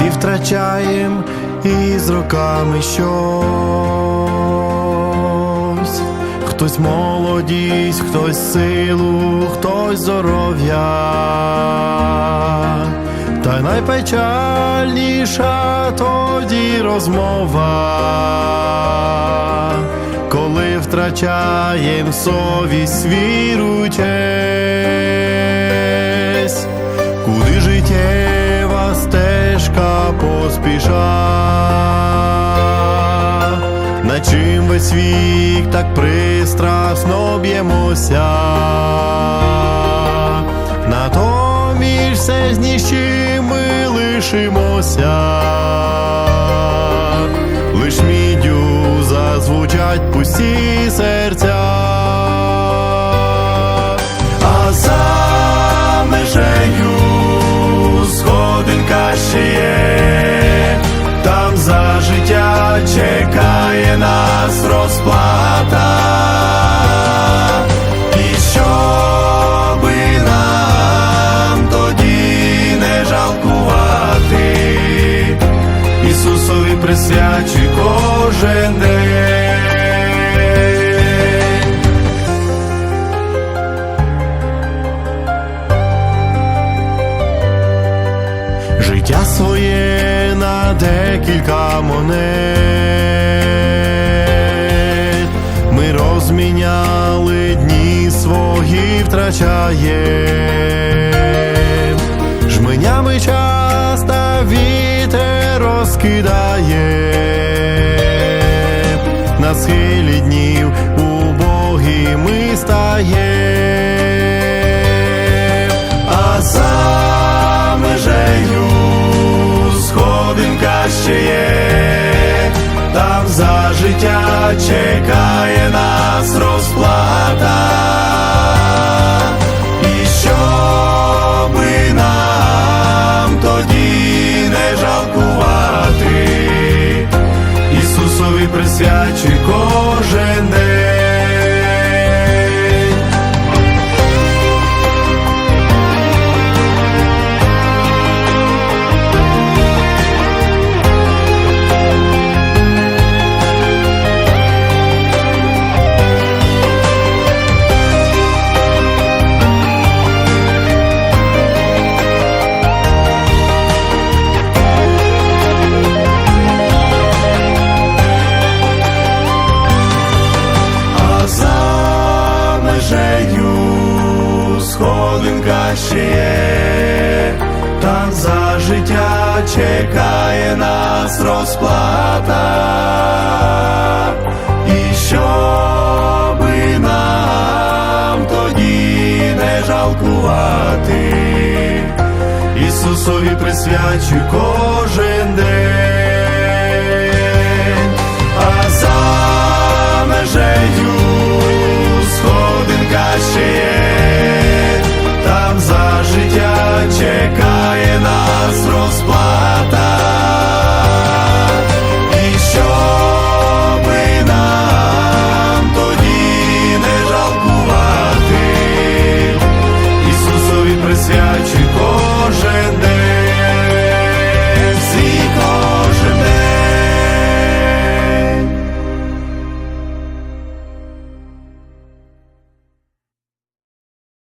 втрачаєм із роками щось, хтось молодість, хтось силу, хтось здоров'я. Та найпечальніша тоді розмова, коли втрачаєм совість віру честь, куди стежка поспіша, на чим весь вік так пристрасно б'ємося, натомість все з нічим ми лишимося, чекає нас розплата. І щоби нам тоді не жалкувати, Ісусові присвячуй кожен день. життя своє на декілька монет. Ми розміняли дні свої втрачаєм. Жменями час та вітер розкидає. На схилі днів там за життя чекає нас розплата. І щоби нам тоді не жалкувати, Ісусові присвячуй кожен день. Життя чекає нас розплата, і щоби нам тоді не жалкувати, Ісусові присвячу кожен день.